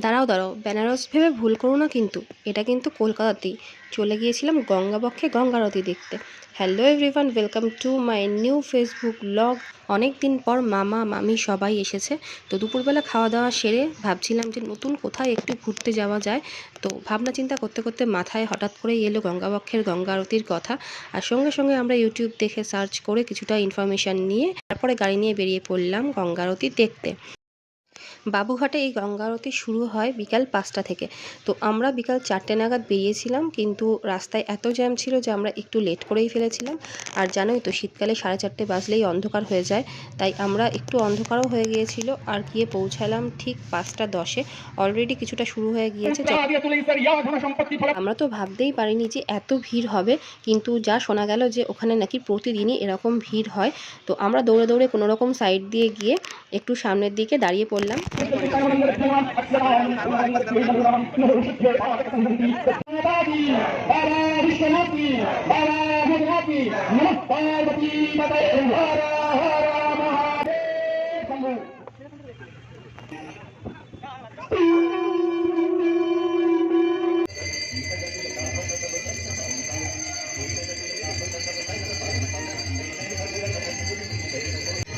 দাঁড়াও দাঁড়াও, বেনারস ভেবে ভুল করো না কিন্তু। এটা কিন্তু কলকাতাতেই। চলে গিয়েছিলাম গঙ্গাবক্ষে গঙ্গারতি দেখতে। Hello everyone welcome to my new Facebook blog অনেক দিন পর মামা, মামি সবাই এসেছে। তো দুপুরবেলা খাওয়া দাওয়া সেরে ভাবছিলাম যে নতুন কোথায় একটু ঘুরতে যাওয়া যায়। তো ভাবনা চিন্তা করতে করতে মাথায় হঠাৎ করেই এলো গঙ্গাবক্ষের গঙ্গা আরতির কথা। আর সঙ্গে সঙ্গে আমরা ইউটিউব দেখে সার্চ করে কিছুটা ইনফরমেশান নিয়ে তারপরে গাড়ি নিয়ে বেরিয়ে পড়লাম গঙ্গা আরতি দেখতে। বাবুঘাটে এই গঙ্গা আরতি শুরু হয় বিকাল পাঁচটা থেকে। তো আমরা বিকাল চারটে নাগাদ বেরিয়েছিলাম, কিন্তু রাস্তায় এত জ্যাম ছিল যে আমরা একটু লেট করেই ফেলেছিলাম। আর জানোই তো, শীতকালে সাড়ে চারটে বাজলেই অন্ধকার হয়ে যায়। তাই আমরা একটু অন্ধকারও হয়ে গিয়েছিল আর গিয়ে পৌঁছালাম ঠিক পাঁচটা দশে। অলরেডি কিছুটা শুরু হয়ে গিয়েছে আমরা তো ভাবতেই পারিনি যে এত ভিড় হবে, কিন্তু যা শোনা গেল যে ওখানে নাকি প্রতিদিনই এরকম ভিড় হয়। তো আমরা দৌড়ে দৌড়ে কোনোরকম সাইড দিয়ে গিয়ে একটু সামনের দিকে দাঁড়িয়ে পড়লাম।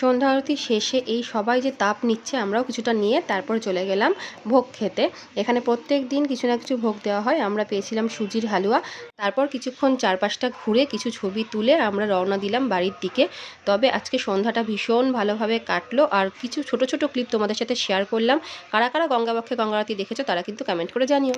সন্ধ্যা আরতি শেষে এই সবাই যে তাপ নিচ্ছে, আমরাও কিছুটা নিয়ে তারপর চলে গেলাম ভোগ খেতে। এখানে প্রত্যেক দিন কিছু না কিছু ভোগ দেওয়া হয়। আমরা পেয়েছিলাম সুজির হালুয়া। তারপর কিছুক্ষণ চারপাশটা ঘুরে কিছু ছবি তুলে আমরা রওনা দিলাম বাড়ির দিকে। তবে আজকে সন্ধ্যাটা ভীষণ ভালোভাবে কাটলো। আর কিছু ছোট ছোট ক্লিপ তোমাদের সাথে শেয়ার করলাম। কারা কারা গঙ্গাবক্ষে গঙ্গারতি দেখেছ, তারা কিন্তু কমেন্ট করে জানিও।